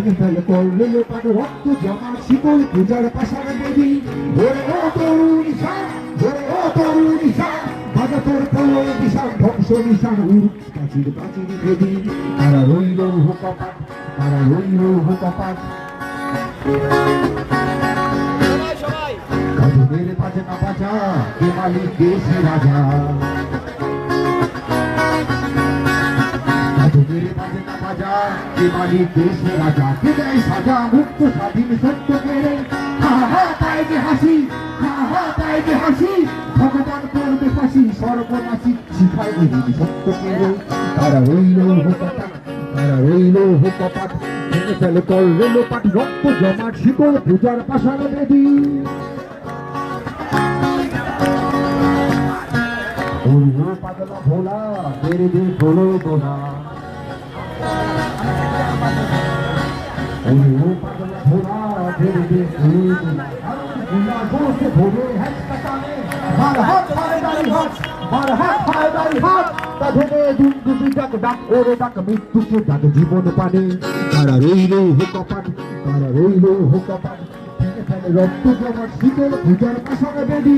ভেঙে ফেলে করলে লোপাট রক্ত জমা শিকল পূজার পাশার দেবী ধরে ও তরুণী শান ধরে ও তরুণী শান বাজা তোর প্রলয় বিশাল ধ্বংস নিশান উড়ুক প্রাচীর প্রাচীর দেবী রাজা। মালিক দেশে রাজা? দেয় সাজা মুক্ত স্বাধীন সত্য কেড়ে হা হা, তাই যে হাসি, হা হা, তাই যে হাসি। ভগবান করবে ফাঁসি, সর্বনাশী শিখায় দেবী সত্য কেড়ে তারা রইল হোকাপাট তারা রইল হোকাপাট ফেলে করলে লোপাট রক্ত জমাট শিকড় পূজার পাশার ওরে পাগলা ভোলা দে ভোলো দোলা Guru Padma Dhula Dhirdi Dhirdi Guna Ghosh Bhule Hat Katane Barhat Faedari Hat Barhat Faedari Hat তাধনে দিন দুটি ডাক ডাক ওরে ডাক মৃত্যুকে ডাক জীবন পানে তারা রইল হোকাপান তারা রইল হোকাপান রক্ত জমার শীতল পূজার কাসারে বেদি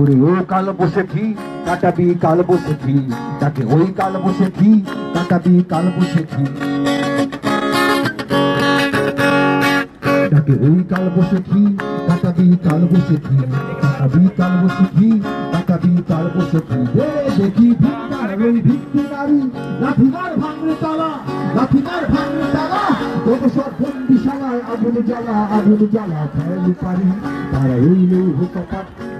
ওরে ও কাল বসেছি কাটাবি কাল বসেছি তাকে ওই কাল বসেছি কাটাবি কাল বসেছি তাকে ওই কাল বসেছি কাটাবি কাল বসেছি কাটাবি কাল বসেছি কাটাবি কাল বসেছি রে দেখি ভিক্ষার ওই ভিক্ষি নারী, লাঠিমার ভাঙলে তালা, লাঠিমার ভাঙলে তালা কত সব বন্দিশালায় আগুন জ্বালা আগুন জ্বালা, ফেলি পারি। তারা রইল হুকাপাট তারা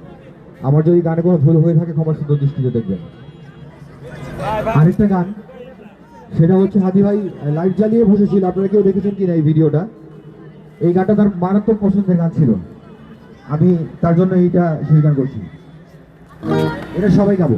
আমার যদি গানে কোনো ভুল হয়ে থাকে ক্ষমা সুন্দর দৃষ্টিতে দেখবেন। আরেকটা গান, সেটা হচ্ছে হাদি ভাই লাইট জ্বালিয়ে বসেছিল। আপনারা কেউ দেখেছেন কিনা এই ভিডিওটা এই গানটা তার মারাত্মক পছন্দের গান ছিল। আমি তার জন্য এইটা সেই গান করছি। এটা সবাই গাবো।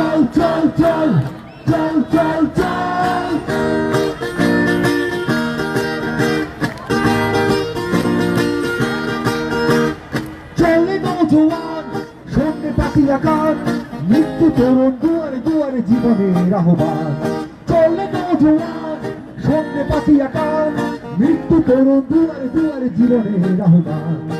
চল চল চল চল চলে নৌজওয়ান সঙ্গে পাখি আকার মৃত্যু তরুণ দুয়ারে দুয়ারে জীবনের আহ্বান চলে নৌজওয়ান সঙ্গে পাখি আকার মৃত্যু তরুণ দুয়ারে দুয়ারে জীবনের আহ্বান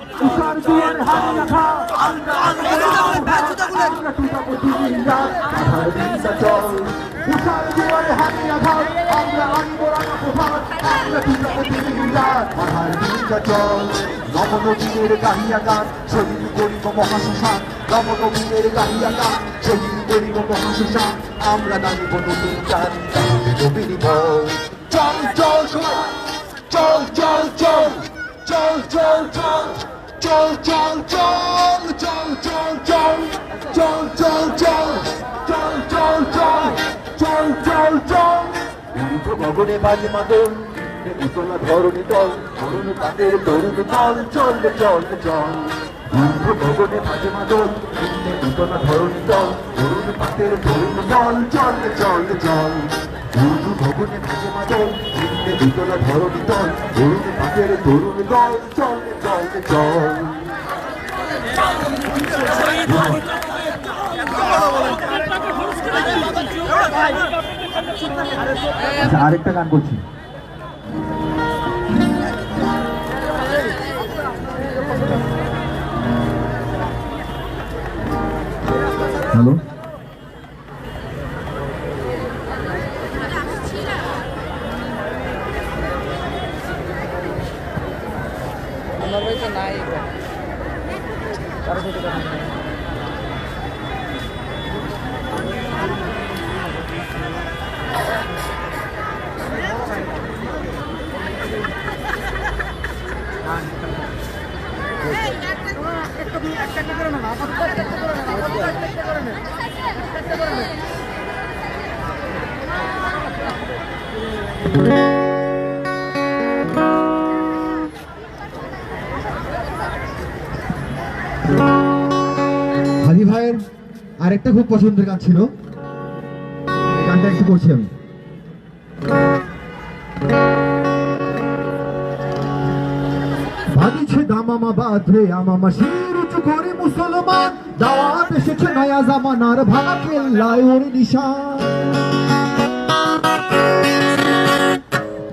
উষার দুয়ার হাত রাখা আমরা আমরা টুটাবো দিনটা আধার দিনটা চল উষার দুয়ারে হাত রাখা আমরা আনব রাঙা প্রভাত আমরা গাহিবে চল চল চল চল চল চল চল চল চল চল চল চল চল চল চল চল চল চল চল চল চল চল চল চল গগনে বাজে মাদল উতলা ধরণী দল তরুণ তাদের তরুণ দল চল চল চল গগনে মাঝে মাদল উতলা ধরণী দল তরুণ তাদের তরুণ দল চল চল চল গগনে মাঝে মাদল উতলা ধরণী দল তরুণ তাদের তরুণ দল, চল চল চল। আচ্ছা আরেকটা গান করছি হ্যালো আমার বাড়িতে নাই কারও সাথে কথা নেই। হাজি আরেকটা খুব পছন্দের গান ছিল। গানটা একটু করছি আমি। বাঁধিছে দামামা বাঁধে আমামা শির উঁচু করে মুসলমান। দাওয়াত এসেছে নয়া জামানার ভাঙা কেল্লায় নিশান।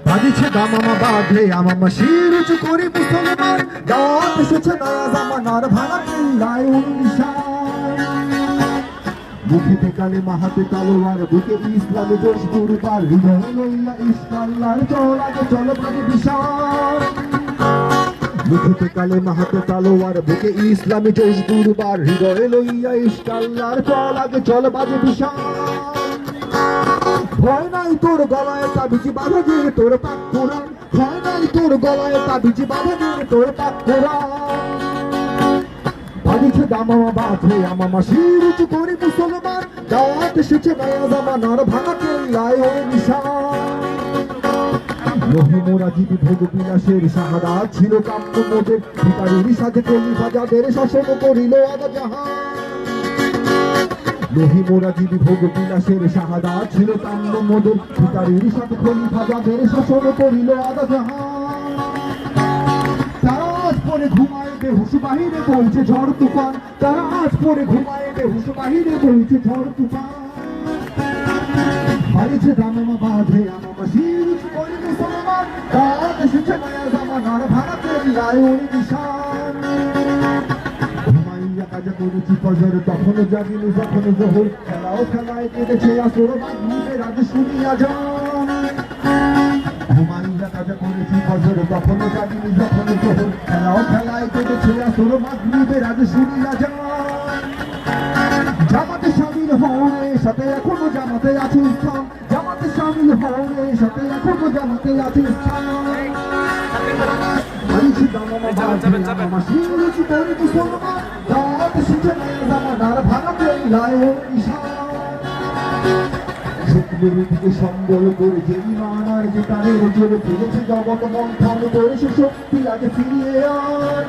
বাঁধিছে দামামা বাঁধে আমামা শির উঁচু করে মুসলমান। দাওয়াত এসেছে নয়া জামানার ভাঙা কেল্লায় নিশান। মুখেতে কালে মাহাতে তালোয়ার বুকে ইসলামে জোশ দুর্বার হৃদয় লইলা ইসলাল্লার চল আগে চলো ভাগে বিশাল। মুখেতে কালে মাহাতে তালোয়ার বুকে ইসলামী জোশ দুর্বার হৃদয় লইয়া ইসলাল্লার চল আগে চল বাজে বিশাল। ভয় নাই তোর গলায় তাবিজি বাধা দিয়ে তোর পাক কোরআন। ভয় নাই তোর গলায় তাবিজি বাধা দিয়ে তোর পাক কোরআন। দামামা বাঁধে আমামা শির উঁচু করে মুসলমান, দাওয়াত এসেছে নয়া জামানার ভাঙা কেল্লায় ও নিশান ভোগ বিলাসের সাহারা ছিল কাম্য মোদের ভিকারির সাথে কলি বাজাদের শাসন করিল আদা জাহান। ভোগ বিলাসের সাহারা ছিল কাম্য মোদের ভিকারির সাথে কলি বাজাদের শাসন করিল আদা জাহান। পরে ঘুমায় বেহুশ বাহিরে বলছে ঝড় তুফান। তারা আজ পরে ঘুমায় বেহুশ বাহিরে বলছে ঝড় তুফান। বাড়িছে দামামা বাঁধে তখনও জাগিনি যখন জোহর। খেলাও খেলায় কেঁদেছে আসর রাজে শুনিয়া ঘুমাইয়া কাজা করেছি ফজর তখনও জাগিনি যখন জোহর খেলাও খেলায় কেঁদেছে আসর মাগরিবে রাজে শুনিয়া যান জামাতে সামিল হওয়ার সাথে এখনও জামাতে আছে স্থান জামাতে সামিল হওয়ার সাথে এখনও জামাতে আছে স্থান সম্বল করে যে ইমান আর যে তারের জোরে ফিরেছে জগৎ মন্থন করে সে শক্তি আগে ফিরিয়ে আন।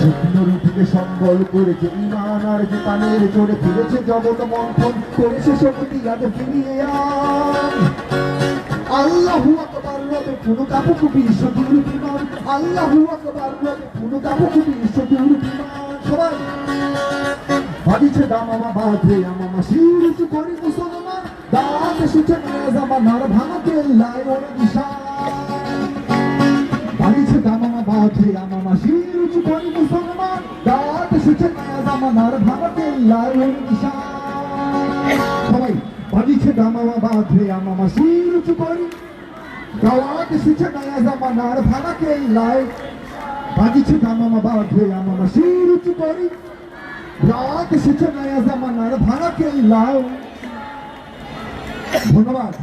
শুকনোর সম্বল করেছে ইমান আর যে কানের জোরে ফিরেছে জগৎ মন্থন করেছে শক্তি আগে ফিরিয়ে আন। আল্লাহু আকবার রবে কোনো কাপুকু বিশ্ব দূর বিমান, আল্লাহু আকবার রবে কোনো কাপুকু বিশ্ব দূর বিমান। সবাই বাড়িছে দামামা বাঁধে আমামা শির উঁচু করি মুসলমান দাঁত এসেছে নয়া জামানার ভাঙাতে লাই ওর নিশান বাড়িছে দামামা বাঁধে আমামা শির উঁচু করি মুসলমান। দাঁত এসেছে নয়া জামানার ভাঙাতে লাই ওর নিশান সবাই, বাড়িছে দামামা বাঁধে আমামা শির উঁচু করি। দাওয়াত এসেছে নয়া জামানার ভাঙাতে লাই বাজিছে দামামা বাঁধে আমামা শির উঁচু করি। রাত এসেছে নয়া জামানার ভাড়া কেল্লায় ধন্যবাদ।